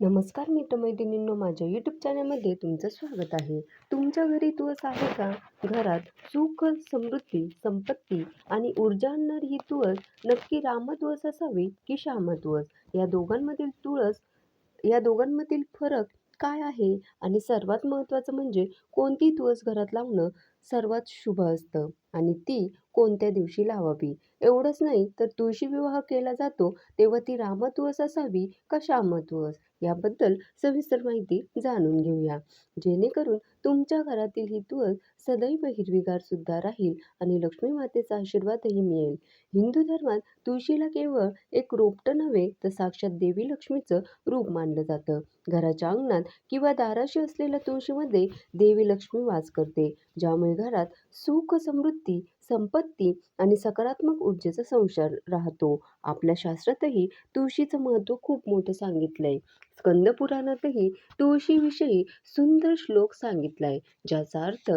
नमस्कार मित्रमैत्रिणींनो माझ्या यूट्यूब चॅनलमध्ये तुमचं स्वागत आहे. तुमच्या घरी तुळस आहे का? घरात सुख समृद्धी संपत्ती आणि ऊर्जा आणणारी ही तुळस नक्की रामतुळस असावी की श्यामतुळस? या दोघांमधील तुळस या दोघांमधील फरक काय आहे? आणि सर्वात महत्त्वाचं म्हणजे कोणती तुळस घरात लावणं सर्वात शुभ असतं? आणि ती कोणत्या दिवशी लावावी? एवढंच नाही तर तुळशी विवाह केला जातो तेव्हा ती रामतुळस असावी का श्यामतुळस? याबद्दल सविस्तर माहिती जाणून घेऊया. जेणेकरून तुमच्या घरातील ही तुळस सदैव हिरवीगार सुद्धा राहील आणि लक्ष्मी मातेचा आशीर्वादही मिळेल. हिंदू धर्मात तुळशीला केवळ एक रोपटं नव्हे तर साक्षात देवी लक्ष्मीचं रूप मानलं जातं. घराच्या अंगणात किंवा दाराशी असलेल्या तुळशीमध्ये देवी लक्ष्मी वास करते ज्यामुळे घरात सुख समृद्धी संपत्ती आणि सकारात्मक ऊर्जेचा संसार राहतो. आपल्या शास्त्रातही तुळशीचं महत्त्व खूप मोठं सांगितलंय. स्कंद पुराणातही तुळशीविषयी सुंदर श्लोक सांगितलाय ज्याचा अर्थ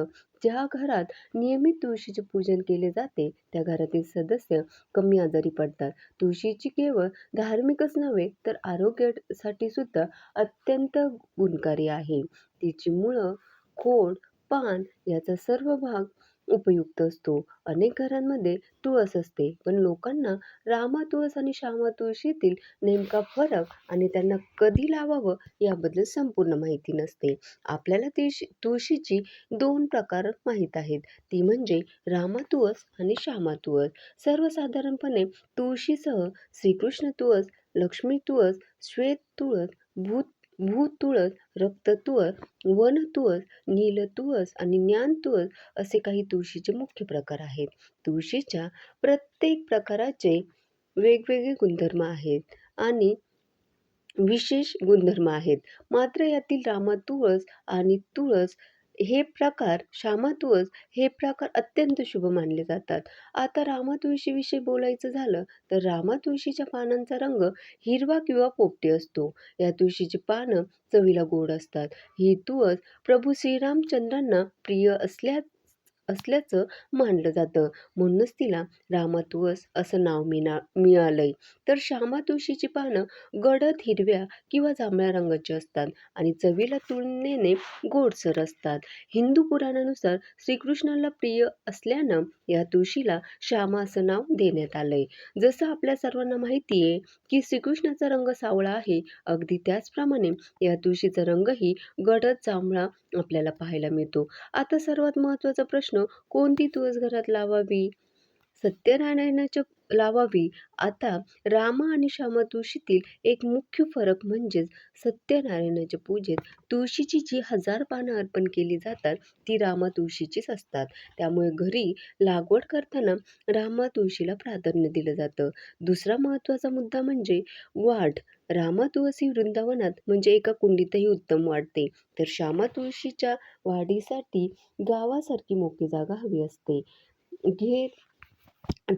ज्या घरात नियमित तुळशीचे पूजन केले जाते त्या घरातील सदस्य कमी आजारी पडतात. तुळशीची केवळ धार्मिकच नव्हे तर आरोग्यासाठी सुद्धा अत्यंत गुणकारी आहे. तिची मुळं खोड पान याचा सर्व भाग उपयुक्त असतो. अनेक घरांमध्ये तुळस असते पण लोकांना रामा तुळस आणि श्यामा तुळशीतील नेमका फरक आणि त्यांना कधी लावावं याबद्दल संपूर्ण माहिती नसते. आपल्याला तुळशी तुळशीची दोन प्रकार माहीत आहेत. ती म्हणजे रामा तुळस आणि श्यामा तुळस. सर्वसाधारणपणे तुळशीसह श्रीकृष्ण तुळस लक्ष्मी तुळस श्वेत तुळस भूत भूत तुळस वनतुळस नीलतुळस वन तुळस नील तुळस आणि ज्ञान तुळस असे काही तुळशीचे मुख्य प्रकार आहेत. तुळशीच्या प्रत्येक प्रकाराचे वेगवेगळे गुणधर्म आहेत आणि विशेष गुणधर्म आहेत. मात्र यातील रामा तुळस आणि तुळस हे प्रकार श्यामा तुळस हे प्रकार अत्यंत शुभ मानले जातात. आता रामा तुळशीविषयी बोलायचं झालं तर रामा तुळशीच्या पानांचा रंग हिरवा किंवा पोपटी असतो. या तुळशीची पानं चवीला गोड असतात. ही तुळस प्रभू श्रीरामचंद्रांना प्रिय असल्या असल्याचं मानलं जातं. म्हणूनच तिला रामातुअस असं नाव मिना मिळालंय. तर श्यामा तुळशीची पानं गडद हिरव्या किंवा जांभळ्या रंगाची असतात आणि चवीला तुलनेने गोडसर असतात. हिंदू पुराणानुसार श्रीकृष्णाला प्रिय असल्यानं या तुळशीला श्यामा असं नाव देण्यात आलंय. जसं आपल्या सर्वांना माहिती आहे की श्रीकृष्णाचा रंग सावळा आहे अगदी त्याचप्रमाणे या तुळशीचा रंगही गडद जांभळा आपल्याला पाहायला मिळतो. आता सर्वात महत्त्वाचा प्रश्न कोणती तुळस घरात लावावी? सत्यनारायणाच्या लावावी. आता रामा आणि श्यामा तुळशीतील एक मुख्य फरक म्हणजेच सत्यनारायणाच्या पूजेत तुळशीची जी हजार पानं अर्पण केली जातात ती रामा तुळशीचीच असतात. त्यामुळे घरी लागवड करताना रामा तुळशीला प्राधान्य दिलं जातं. दुसरा महत्त्वाचा मुद्दा म्हणजे वाढ रामा तुळसी वृंदावनात म्हणजे एका कुंडीतही उत्तम वाढते तर श्यामा तुळशीच्या वाढीसाठी गावासारखी मोकळी जागा हवी असते. घे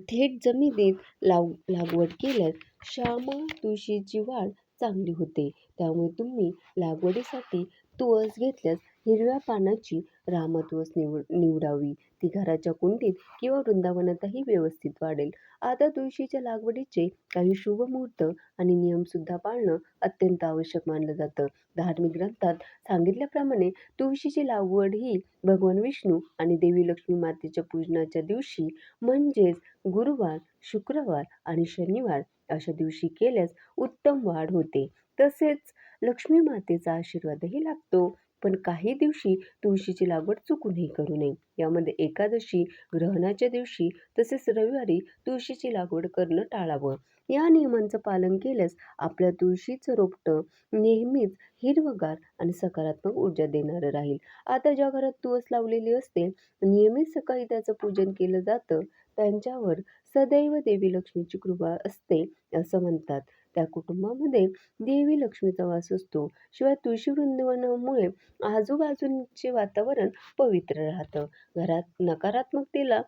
थेट जमिनीत लाव लागवड केल्यास श्यामा तुळशीची वाढ चांगली होते. त्यामुळे तुम्ही लागवडीसाठी तुळस घेतल्यास हिरव्या पानाची रामा निवड निवडावी. ती घराच्या कुंडीत किंवा वृंदावनातही व्यवस्थित वाढेल. आता तुळशीच्या लागवडीचे काही शुभ मुहूर्त आणि नियमसुद्धा पाळणं अत्यंत आवश्यक मानलं जातं. धार्मिक ग्रंथात सांगितल्याप्रमाणे तुळशीची लागवड ही भगवान विष्णू आणि देवी लक्ष्मी मातेच्या पूजनाच्या दिवशी म्हणजेच गुरुवार शुक्रवार आणि शनिवार अशा दिवशी केल्यास उत्तम वाढ होते. तसेच लक्ष्मी मातेचा आशीर्वादही लागतो. पण काही दिवशी तुळशीची लागवड चुकूनही करू नये. यामध्ये एकादशी ग्रहणाच्या दिवशी तसेच रविवारी तुळशीची लागवड करणं टाळावं. या नियमांचं पालन केल्यास आपल्या तुळशीचं रोपटं नेहमीच हिरवगार आणि सकारात्मक ऊर्जा देणारं राहील. आता ज्या घरात तुळस लावलेली असते नियमित सकाळी त्याचं पूजन केलं जातं त्यांच्यावर सदैव देवी लक्ष्मीची कृपा असते असं म्हणतात. त्या कुटुंबामध्ये देवी लक्ष्मीचा वास असतो. शिवाय तुळशी वृंदावनामुळे आजूबाजूचे वातावरण पवित्र राहतं. घरात नकारात्मकतेला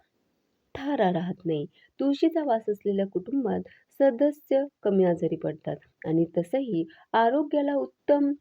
थारा राहत नाही. तुळशीचा वास असलेल्या कुटुंबात सदस्य कमी आजारी पडतात आणि तसंही आरोग्याला उत्तम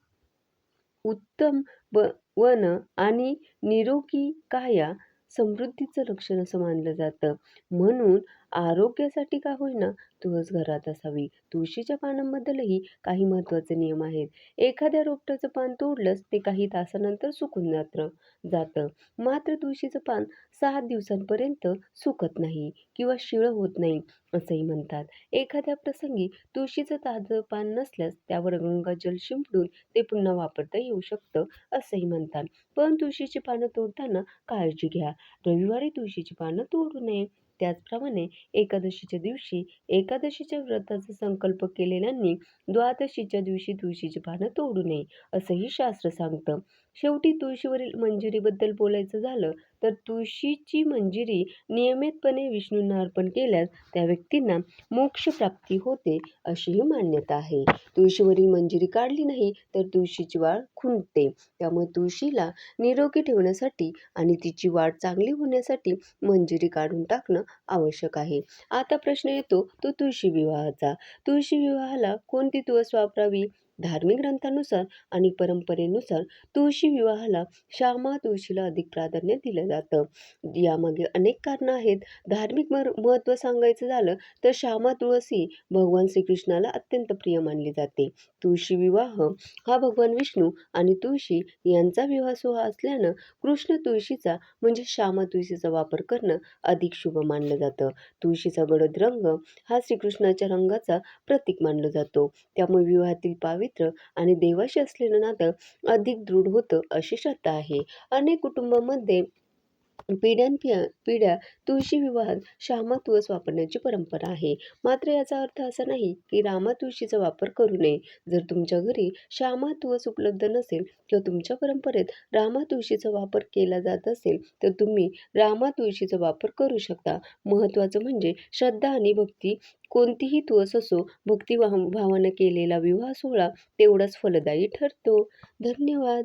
उत्तम व वन आणि निरोगी काया समृद्धीचं लक्षण असं मानलं जातं. म्हणून आरोग्यासाठी का होईना? तुळस घरात असावी. तुळशीच्या पानांबद्दलही काही महत्त्वाचे नियम आहेत. एखाद्या रोपट्याचं पान तोडलंच ते काही तासानंतर सुकून जातं जातं. मात्र तुळशीचं पान सात दिवसांपर्यंत सुकत नाही किंवा शिळं होत नाही असंही म्हणतात. एखाद्या प्रसंगी तुळशीचं ताजं पान नसल्यास त्यावर गंगाजल शिंपडून ते पुन्हा वापरता येऊ शकतं असंही म्हणतात. पण तुळशीची पानं तोडताना काळजी घ्या. रविवारी तुळशीची पानं तोडू नये. त्याचप्रमाणे एकादशीच्या दिवशी एकादशीच्या व्रताचा संकल्प केलेल्यांनी द्वादशीच्या दिवशी तुळशीची पानं तोडू नये असंही शास्त्र सांगतं. शेवटी तुळशीवरील मंजिरीबद्दल बोलायचं झालं तर तुळशीची मंजिरी नियमितपणे विष्णूंना अर्पण केल्यास त्या व्यक्तींना मोक्षप्राप्ती होते अशीही मान्यता आहे. तुळशीवरील मंजिरी काढली नाही तर तुळशीची वाढ खुंटते. त्यामुळे तुळशीला निरोगी ठेवण्यासाठी आणि तिची वाढ चांगली होण्यासाठी मंजिरी काढून टाकणं आवश्यक आहे. आता प्रश्न येतो तो तुळशी विवाहाचा. तुळशी विवाहाला कोणती तुळस वापरावी? धार्मिक ग्रंथानुसार आणि परंपरेनुसार तुळशी विवाहाला श्यामा तुळशीला अधिक प्राधान्य दिलं जातं. यामागे अनेक कारणं आहेत. धार्मिक मर महत्त्व सांगायचं झालं तर श्यामा तुळसी भगवान श्रीकृष्णाला अत्यंत प्रिय मानली जाते. तुळशी विवाह हा भगवान विष्णू आणि तुळशी यांचा विवाह सोहा असल्यानं कृष्ण तुळशीचा म्हणजे श्यामा तुळशीचा वापर करणं अधिक शुभ मानलं जातं. तुळशीचा गडद रंग हा श्रीकृष्णाच्या रंगाचा प्रतीक मानला जातो. त्यामुळे विवाहातील पावित्र्य आणि देवाशी असलेलं नातं अधिक दृढ होतं अशी श्रद्धा आहे. अनेक कुटुंबामध्ये पिढ्यानपिढ्या पिढ्या तुळशी विवाहात श्यामा तुळस वापरण्याची परंपरा आहे. मात्र याचा अर्थ असा नाही की रामा तुळशीचा वापर करू नये. जर तुमच्या घरी श्यामा तुळस उपलब्ध नसेल किंवा तुमच्या परंपरेत रामा तुळशीचा वापर केला जात असेल तर तुम्ही रामा तुळशीचा वापर करू शकता. महत्त्वाचं म्हणजे श्रद्धा आणि भक्ती. कोणतीही तुळस असो भक्तिभाव भावानं केलेला विवाह सोहळा तेवढाच फलदायी ठरतो. धन्यवाद.